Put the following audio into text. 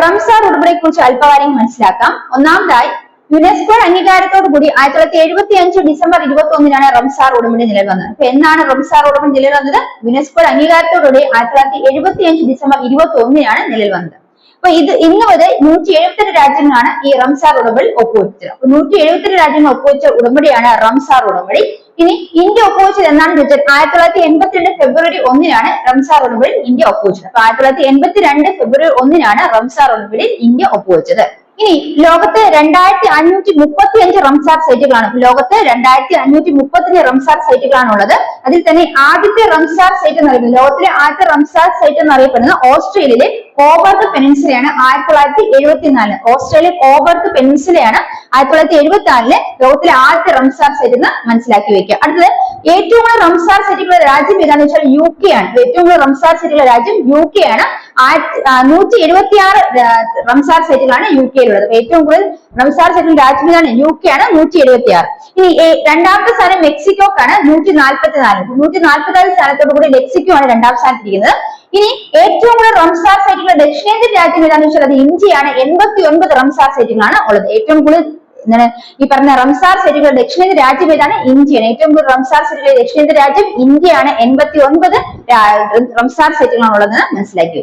Ramsar ഉടമ്പടിയെ കുറിച്ച് അല്പകാര്യം മനസ്സിലാക്കാം. ഒന്നാമതായി യുനെസ്കോ അംഗീകാരത്തോടു കൂടി ആയിരത്തി തൊള്ളായിരത്തി എഴുപത്തി അഞ്ച് ഡിസംബർ ഇരുപത്തി ഒന്നിനാണ് റംസാർ ഉടമ്പടി നിലവിൽ വന്നത്. അപ്പൊ എന്നാണ് റംസാർ ഉടമ്പടി നിലവിൽ വന്നത്? യുനെസ്കോ അംഗീകാരത്തോടുകൂടി ആയിരത്തി തൊള്ളായിരത്തി എഴുപത്തി അഞ്ച് ഡിസംബർ ഇരുപത്തി ഒന്നിനാണ് നിലവിൽ വന്നത്. അപ്പൊ ഇത് ഇന്ന് വരെ നൂറ്റി എഴുപത്തെട്ട് രാജ്യങ്ങളാണ് ഈ റംസാർ ഉടമ്പടി ഒപ്പുവെച്ചത്. അപ്പൊ നൂറ്റി എഴുപത്തെട്ട് രാജ്യങ്ങൾ ഒപ്പുവെച്ച ഉടമ്പടിയാണ് റംസാർ ഉടമ്പടി. ഇനി ഇന്ത്യ ഒപ്പുവെച്ചത് എന്നാണ് ചോദിച്ചാൽ ആയിരത്തി തൊള്ളായിരത്തി എൺപത്തിരണ്ട് ഫെബ്രുവരി ഒന്നിനാണ് റംസാർ ഉടമ്പടി ഇന്ത്യ ഒപ്പുവെച്ചത് അപ്പൊ ആയിരത്തി തൊള്ളായിരത്തി എൺപത്തിരണ്ട് ഫെബ്രുവരി ഒന്നിനാണ് റംസാർ ഉടമ്പടി ഇന്ത്യ ഒപ്പുവെച്ചത് ഇനി ലോകത്ത് രണ്ടായിരത്തി അഞ്ഞൂറ്റി മുപ്പത്തി അഞ്ച് റംസാർ സൈറ്റുകളാണ്. ലോകത്തെ രണ്ടായിരത്തി അഞ്ഞൂറ്റി മുപ്പത്തഞ്ച് റംസാർ സൈറ്റുകളാണ് ഉള്ളത് അതിൽ തന്നെ ആദ്യത്തെ റംസാർ സൈറ്റ് എന്നറിയപ്പെടുന്നത് ലോകത്തിലെ ആദ്യത്തെ റംസാർ സൈറ്റ് എന്നറിയപ്പെടുന്നത് ഓസ്ട്രേലിയയിലെ കോബർത്ത് പെനിൻസുലയാണ്. ആയിരത്തി തൊള്ളായിരത്തി എഴുപത്തിനാലിൽ ഓസ്ട്രേലിയ കോബർത്ത് പെനിൻസുലയാണ്. ആയിരത്തി തൊള്ളായിരത്തി എഴുപത്തി നാലിൽ ലോകത്തിലെ ആദ്യത്തെ റംസാർ സൈറ്റ് എന്ന് മനസ്സിലാക്കി വെക്കുക. അടുത്തത് ഏറ്റവും കൂടുതൽ റംസാർ സൈറ്റുകളുടെ രാജ്യം ഏതാണെന്ന് വെച്ചാൽ യു കെ ആണ്. ഏറ്റവും കൂടുതൽ റംസാർ സൈറ്റുകളുടെ രാജ്യം യു കെ ആണ്. നൂറ്റി എഴുപത്തി ആറ് റംസാർ സൈറ്റുകളാണ് യു ഏറ്റവും കൂടുതൽ റംസാർ സെറ്റിൽ രാജ്യം ഏതാണ് യു കെ ആണ് നൂറ്റി എഴുപത്തി ആറ് ഇനി രണ്ടാമത്തെ സ്ഥാനം മെക്സിക്കോക്കാണ് നൂറ്റി നാൽപ്പത്തി നാല് നൂറ്റി നാൽപ്പത്തി നാല് സ്ഥാനത്തോടു കൂടി മെക്സിക്കോ ആണ് രണ്ടാം സ്ഥാനത്തിരിക്കുന്നത്. ഇനി ഏറ്റവും കൂടുതൽ റംസാർ സൈറ്റുകൾ ദക്ഷിണേന്ത്യൻ രാജ്യം ഏതാണെന്ന് വെച്ചാൽ അത് ഇന്ത്യയാണ്. എൺപത്തി ഒൻപത് റംസാർ സൈറ്റുകളാണ് ഉള്ളത്. ഏറ്റവും കൂടുതൽ എന്താണ് ഈ പറഞ്ഞ റംസാർ സൈറ്റുകൾ ദക്ഷിണേന്ത്യ രാജ്യം ഏതാണ്? ഇന്ത്യയാണ്. ഏറ്റവും കൂടുതൽ റംസാർ സൈറ്റുകൾ ദക്ഷിണേന്ത്യ രാജ്യം ഇന്ത്യയാണ്. എൺപത്തി ഒൻപത് റംസാർ സെറ്റുകളാണുള്ളതെന്ന് മനസ്സിലാക്കി.